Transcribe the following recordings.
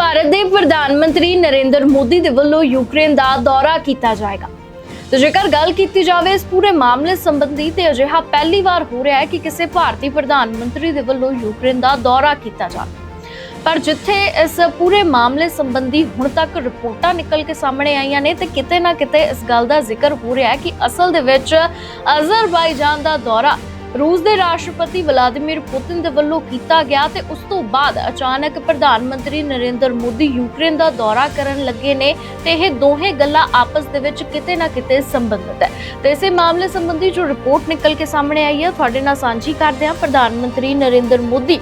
ਭਾਰਤ ਦੇ ਪ੍ਰਧਾਨ ਮੰਤਰੀ ਨਰਿੰਦਰ ਮੋਦੀ ਦੇ ਵੱਲੋਂ ਯੂਕਰੇਨ ਦਾ ਦੌਰਾ ਕੀਤਾ ਜਾਏਗਾ। ਤੇ ਜੇਕਰ ਗੱਲ ਕੀਤੀ ਜਾਵੇ ਇਸ ਪੂਰੇ ਮਾਮਲੇ ਸੰਬੰਧੀ, ਤੇ ਅਜਿਹਾ ਪਹਿਲੀ ਵਾਰ ਹੋ ਰਿਹਾ ਹੈ ਕਿ ਕਿਸੇ ਭਾਰਤੀ ਪ੍ਰਧਾਨ ਮੰਤਰੀ ਦੇ ਵੱਲੋਂ ਯੂਕਰੇਨ ਦਾ ਦੌਰਾ ਕੀਤਾ ਜਾਵੇ ਪਰ ਜਿੱਥੇ ਇਸ ਪੂਰੇ ਮਾਮਲੇ ਸੰਬੰਧੀ ਹੁਣ ਤੱਕ ਰਿਪੋਰਟਾਂ ਨਿਕਲ ਕੇ ਸਾਹਮਣੇ ਆਈਆਂ ਨੇ, ਤੇ ਕਿਤੇ ਨਾ ਕਿਤੇ ਇਸ ਗੱਲ ਦਾ ਜ਼ਿਕਰ ਹੋ ਰਿਹਾ ਹੈ ਕਿ ਅਸਲ ਦੇ ਵਿੱਚ ਅਜ਼ਰਬਾਈਜਾਨ ਦਾ ਦੌਰਾ ਰੂਸ ਦੇ ਰਾਸ਼ਟਰਪਤੀ ਵਲਾਦੀਮੀਰ ਪੁਤਿਨ ਦੇ ਵੱਲੋਂ ਕੀਤਾ ਗਿਆ ਤੇ ਉਸ ਤੋਂ ਬਾਅਦ ਅਚਾਨਕ ਪ੍ਰਧਾਨ ਮੰਤਰੀ ਨਰਿੰਦਰ ਮੋਦੀ ਯੂਕਰੇਨ ਦਾ ਦੌਰਾ ਕਰਨ ਲੱਗੇ ਨੇ ਤੇ ਇਹ ਦੋਹੇ ਗੱਲਾਂ ਆਪਸ ਦੇ ਵਿੱਚ ਕਿਤੇ ਨਾ ਕਿਤੇ ਸੰਬੰਧਿਤ ਹੈ। ਤੇ ਇਸੇ ਮਾਮਲੇ ਸੰਬੰਧੀ ਜੋ ਰਿਪੋਰਟ ਨਿਕਲ ਕੇ ਸਾਹਮਣੇ ਆਈ ਹੈ, ਤੁਹਾਡੇ ਨਾਲ ਸਾਂਝੀ ਕਰਦੇ ਹਾਂ। ਪ੍ਰਧਾਨ ਮੰਤਰੀ ਨਰਿੰਦਰ ਮੋਦੀ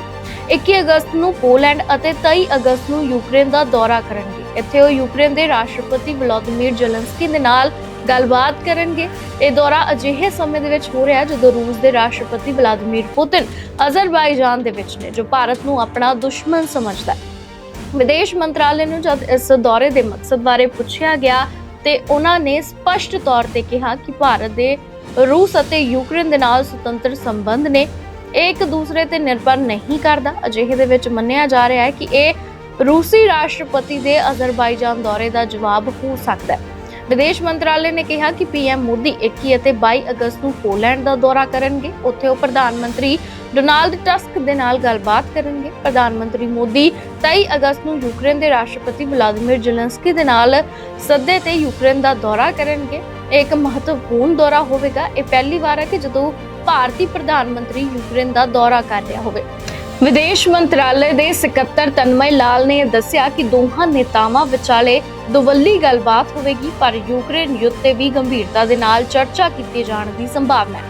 21 ਅਗਸਤ ਨੂੰ ਪੋਲੈਂਡ ਅਤੇ 23 ਅਗਸਤ ਨੂੰ ਯੂਕਰੇਨ ਦਾ ਦੌਰਾ ਕਰਨਗੇ। ਇੱਥੇ ਉਹ ਯੂਕਰੇਨ ਦੇ ਰਾਸ਼ਟਰਪਤੀ ਵਲਾਦੀਮੀਰ ਜ਼ੈਲੈਂਸਕੀ ਦੇ ਨਾਲ ਗੱਲਬਾਤ ਕਰਨਗੇ। ਇਹ ਦੌਰਾ ਅਜਿਹੇ ਸਮੇਂ ਦੇ ਵਿੱਚ ਹੋ ਰਿਹਾ ਹੈ ਜਦੋਂ ਰੂਸ ਦੇ ਰਾਸ਼ਟਰਪਤੀ ਵਲਾਦੀਮੀਰ ਪੁਤਿਨ ਅਜ਼ਰਬਾਈਜਾਨ ਦੇ ਵਿੱਚ ਨੇ, ਜੋ ਭਾਰਤ ਨੂੰ ਆਪਣਾ ਦੁਸ਼ਮਣ ਸਮਝਦਾ ਹੈ। ਵਿਦੇਸ਼ ਮੰਤਰਾਲੇ ਨੂੰ ਜਦ ਇਸ ਦੌਰੇ ਦੇ ਮਕਸਦ ਬਾਰੇ ਪੁੱਛਿਆ ਗਿਆ ਤੇ ਉਹਨਾਂ ਨੇ ਸਪਸ਼ਟ ਤੌਰ ਤੇ ਕਿਹਾ ਕਿ ਭਾਰਤ ਦੇ ਰੂਸ ਅਤੇ ਯੂਕਰੇਨ ਦੇ ਨਾਲ ਸੁਤੰਤਰ ਸੰਬੰਧ ਨੇ, ਇਹ ਇੱਕ ਦੂਸਰੇ ਤੇ ਨਿਰਭਰ ਨਹੀਂ ਕਰਦਾ। ਅਜਿਹੇ ਦੇ ਵਿੱਚ ਮੰਨਿਆ ਜਾ ਰਿਹਾ ਹੈ ਕਿ ਇਹ ਰੂਸੀ ਰਾਸ਼ਟਰਪਤੀ ਦੇ ਅਜ਼ਰਬਾਈਜਾਨ ਦੌਰੇ ਦਾ ਜਵਾਬ ਹੋ ਸਕਦਾ ਹੈ। ਵਿਦੇਸ਼ ਮੰਤਰਾਲੇ ਨੇ ਕਿਹਾ ਕਿ ਪੀਐਮ ਮੋਦੀ 21 ਅਤੇ 22 ਅਗਸਤ ਨੂੰ ਪੋਲੈਂਡ ਦਾ ਦੌਰਾ ਕਰਨਗੇ। ਉੱਥੇ ਉਹ ਪ੍ਰਧਾਨ ਮੰਤਰੀ ਡੋਨਾਲਡ ਟਸਕ ਦੇ ਨਾਲ ਗੱਲਬਾਤ ਕਰਨਗੇ। ਪ੍ਰਧਾਨ ਮੰਤਰੀ ਮੋਦੀ 23 ਅਗਸਤ ਨੂੰ ਯੂਕਰੇਨ ਦੇ ਰਾਸ਼ਟਰਪਤੀ ਵਲਾਦੀਮੀਰ ਜ਼ੈਲੈਂਸਕੀ ਦੇ ਨਾਲ ਸੱਦੇ ਤੇ ਯੂਕਰੇਨ ਦਾ ਦੌਰਾ ਕਰਨਗੇ। ਇਹ ਇੱਕ ਮਹੱਤਵਪੂਰਨ ਦੌਰਾ ਹੋਵੇਗਾ। ਇਹ ਪਹਿਲੀ ਵਾਰ ਹੈ ਕਿ ਜਦੋਂ ਭਾਰਤੀ ਪ੍ਰਧਾਨ ਮੰਤਰੀ ਯੂਕਰੇਨ ਦਾ ਦੌਰਾ ਕਰ ਰਿਹਾ ਹੋਵੇ। ਵਿਦੇਸ਼ ਮੰਤਰਾਲੇ ਦੇ ਸਕੱਤਰ ਤਨਮय ਲਾਲ ਨੇ ਦੱਸਿਆ ਕਿ ਦੋਹਾਂ ਨੇਤਾਵਾਂ ਵਿਚਾਲੇ ਦੁਵੱਲੀ ਗੱਲਬਾਤ ਹੋਵੇਗੀ, ਪਰ ਯੂਕਰੇਨ ਯੁੱਧ ਤੇ ਵੀ ਗੰਭੀਰਤਾ ਦੇ ਨਾਲ ਚਰਚਾ ਕੀਤੀ ਜਾਣ ਦੀ ਸੰਭਾਵਨਾ ਹੈ।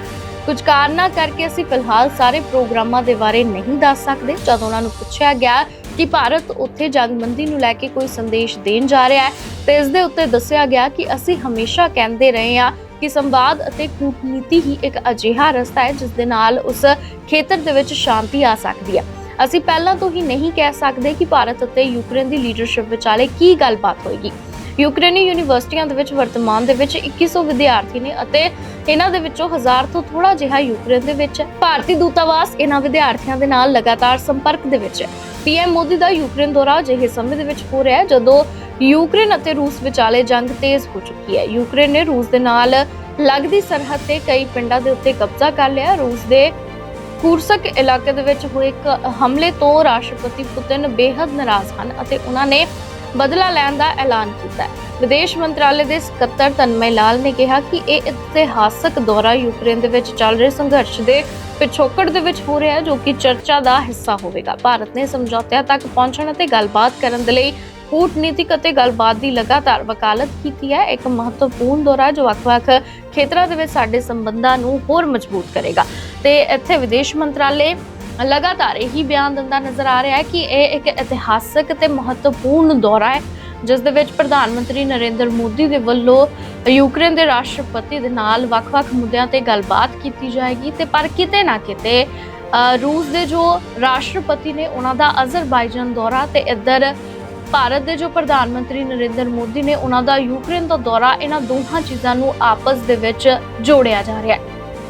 ਕੁਝ ਕਾਰਨਾਂ ਕਰਕੇ ਅਸੀਂ ਫਿਲਹਾਲ ਸਾਰੇ ਪ੍ਰੋਗਰਾਮਾਂ ਦੇ ਬਾਰੇ ਨਹੀਂ ਦੱਸ ਸਕਦੇ। ਜਦ ਉਹਨਾਂ ਨੂੰ ਪੁੱਛਿਆ ਗਿਆ ਕਿ ਭਾਰਤ ਉੱਥੇ ਜੰਗਬੰਦੀ ਨੂੰ ਲੈ ਕੇ ਕੋਈ ਸੰਦੇਸ਼ ਦੇਣ ਜਾ ਰਿਹਾ ਹੈ, ਤੇ ਇਸ ਦੇ ਉੱਤੇ ਦੱਸਿਆ ਗਿਆ ਕਿ ਅਸੀਂ ਹਮੇਸ਼ਾ ਕਹਿੰਦੇ ਰਹੇ ਹਾਂ ਕਿ ਸੰਵਾਦ ਅਤੇ ਕੂਟਨੀਤੀ ਹੀ ਇੱਕ ਅਜਿਹਾ ਰਸਤਾ ਹੈ ਜਿਸ ਦੇ ਨਾਲ ਉਸ ਖੇਤਰ ਦੇ ਵਿੱਚ ਸ਼ਾਂਤੀ ਆ ਸਕਦੀ ਹੈ। ਅਸੀਂ ਪਹਿਲਾਂ ਤੋਂ ਹੀ ਨਹੀਂ ਕਹਿ ਸਕਦੇ ਕਿ ਭਾਰਤ ਅਤੇ ਯੂਕਰੇਨ ਦੀ ਲੀਡਰਸ਼ਿਪ ਵਿਚਾਲੇ ਕੀ ਗੱਲਬਾਤ ਹੋਏਗੀ। ਯੂਕਰੇਨੀ ਯੂਨੀਵਰਸਿਟੀਆਂ ਦੇ ਵਿੱਚ ਵਰਤਮਾਨ ਦੇ ਵਿੱਚ 2100 ਵਿਦਿਆਰਥੀ ਨੇ ਅਤੇ ਇਹਨਾਂ ਦੇ ਵਿੱਚੋਂ 1000 ਤੋਂ ਥੋੜਾ ਜਿਹਾ ਯੂਕਰੇਨ ਦੇ ਵਿੱਚ ਭਾਰਤੀ ਦੂਤਾਵਾਸ ਇਹਨਾਂ ਵਿਦਿਆਰਥੀਆਂ ਦੇ ਨਾਲ ਲਗਾਤਾਰ ਸੰਪਰਕ ਦੇ ਵਿੱਚ ਹੈ। ਪੀਐਮ ਮੋਦੀ ਦਾ ਯੂਕਰੇਨ ਦੌਰਾ ਅਜਿਹੇ ਸਮੇਂ ਦੇ ਵਿੱਚ ਹੋ ਰਿਹਾ ਹੈ, ਜਦੋਂ ਯੂਕਰੇਨ ਅਤੇ ਰੂਸ ਵਿਚਾਲੇ ਜੰਗ ਤੇਜ਼ ਹੋ ਚੁੱਕੀ ਹੈ। ਯੂਕਰੇਨ ਨੇ ਰੂਸ ਦੇ ਨਾਲ ਲੱਗਦੀ ਸਰਹੱਦ ਤੇ ਕਈ ਪਿੰਡਾਂ ਦੇ ਉੱਤੇ ਕਬਜ਼ਾ ਕਰ ਲਿਆ। ਰੂਸ ਦੇ ਕੁਰਸਕ ਇਲਾਕੇ ਦੇ ਵਿੱਚ ਹੋਏ ਇੱਕ ਹਮਲੇ ਤੋਂ ਰਾਸ਼ਟਰਪਤੀ ਪੁਤਿਨ ਬੇहद ਨਾਰਾਜ਼ ਹਨ ਅਤੇ ਉਹਨਾਂ ਨੇ ਬਦਲਾ ਲੈਣ ਦਾ ਐਲਾਨ ਕੀਤਾ ਹੈ। ਵਿਦੇਸ਼ ਮੰਤਰਾਲੇ ਦੇ ਸਕੱਤਰ ਤਨਮय ਲਾਲ ਨੇ ਕਿਹਾ ਕਿ ਇਹ ਇਤਿਹਾਸਕ ਦੌਰਾ ਯੂਕਰੇਨ ਦੇ ਵਿੱਚ ਚੱਲ ਰਹੇ ਸੰਘਰਸ਼ ਦੇ ਪਿਛੋਕੜ ਦੇ ਵਿੱਚ ਹੋ ਰਿਹਾ ਹੈ, ਜੋ ਕਿ ਚਰਚਾ ਦਾ ਹਿੱਸਾ ਹੋਵੇਗਾ। ਭਾਰਤ ਨੇ ਸਮਝੌਤਿਆਂ ਤੱਕ ਪਹੁੰਚਣ ਅਤੇ ਗੱਲਬਾਤ ਕਰਨ ਦੇ ਲਈ ਕੂਟਨੀਤਿਕ ਅਤੇ ਗੱਲਬਾਤ ਦੀ ਲਗਾਤਾਰ ਵਕਾਲਤ ਕੀਤੀ ਹੈ। ਇੱਕ ਮਹੱਤਵਪੂਰਨ ਦੌਰਾ ਜੋ ਵੱਖ-ਵੱਖ ਖੇਤਰਾਂ ਦੇ ਵਿੱਚ ਸਾਡੇ ਸੰਬੰਧਾਂ ਨੂੰ ਹੋਰ ਮਜ਼ਬੂਤ ਕਰੇਗਾ। ਤੇ ਇੱਥੇ ਵਿਦੇਸ਼ ਮੰਤਰਾਲੇ ਲਗਾਤਾਰ ਇਹੀ ਬਿਆਨ ਦਿੰਦਾ ਨਜ਼ਰ ਆ ਰਿਹਾ ਹੈ ਕਿ ਇਹ ਇੱਕ ਇਤਿਹਾਸਕ ਤੇ ਮਹੱਤਵਪੂਰਨ ਦੌਰਾ ਹੈ, ਜਿਸ ਦੇ ਵਿੱਚ ਪ੍ਰਧਾਨ ਮੰਤਰੀ ਨਰਿੰਦਰ ਮੋਦੀ ਦੇ ਵੱਲੋਂ ਯੂਕਰੇਨ ਦੇ ਰਾਸ਼ਟਰਪਤੀ ਦੇ ਨਾਲ ਵੱਖ-ਵੱਖ ਮੁੱਦਿਆਂ ਤੇ ਗੱਲਬਾਤ ਕੀਤੀ ਜਾਏਗੀ ਤੇ ਪਰ ਕਿਤੇ ਨਾ ਕਿਤੇ ਰੂਸ ਦੇ ਜੋ ਰਾਸ਼ਟਰਪਤੀ ਨੇ ਉਹਨਾਂ ਦਾ ਅਜ਼ਰਬਾਈਜਾਨ ਦੌਰਾ ਤੇ ਇੱਧਰ ਭਾਰਤ ਦੇ ਜੋ ਪ੍ਰਧਾਨ ਮੰਤਰੀ ਨਰਿੰਦਰ ਮੋਦੀ ਨੇ ਉਹਨਾਂ ਦਾ ਯੂਕਰੇਨ ਦਾ ਦੌਰਾ, ਇਹਨਾਂ ਦੋਹਾਂ ਚੀਜ਼ਾਂ ਨੂੰ ਆਪਸ ਦੇ ਵਿੱਚ ਜੋੜਿਆ ਜਾ ਰਿਹਾ ਹੈ।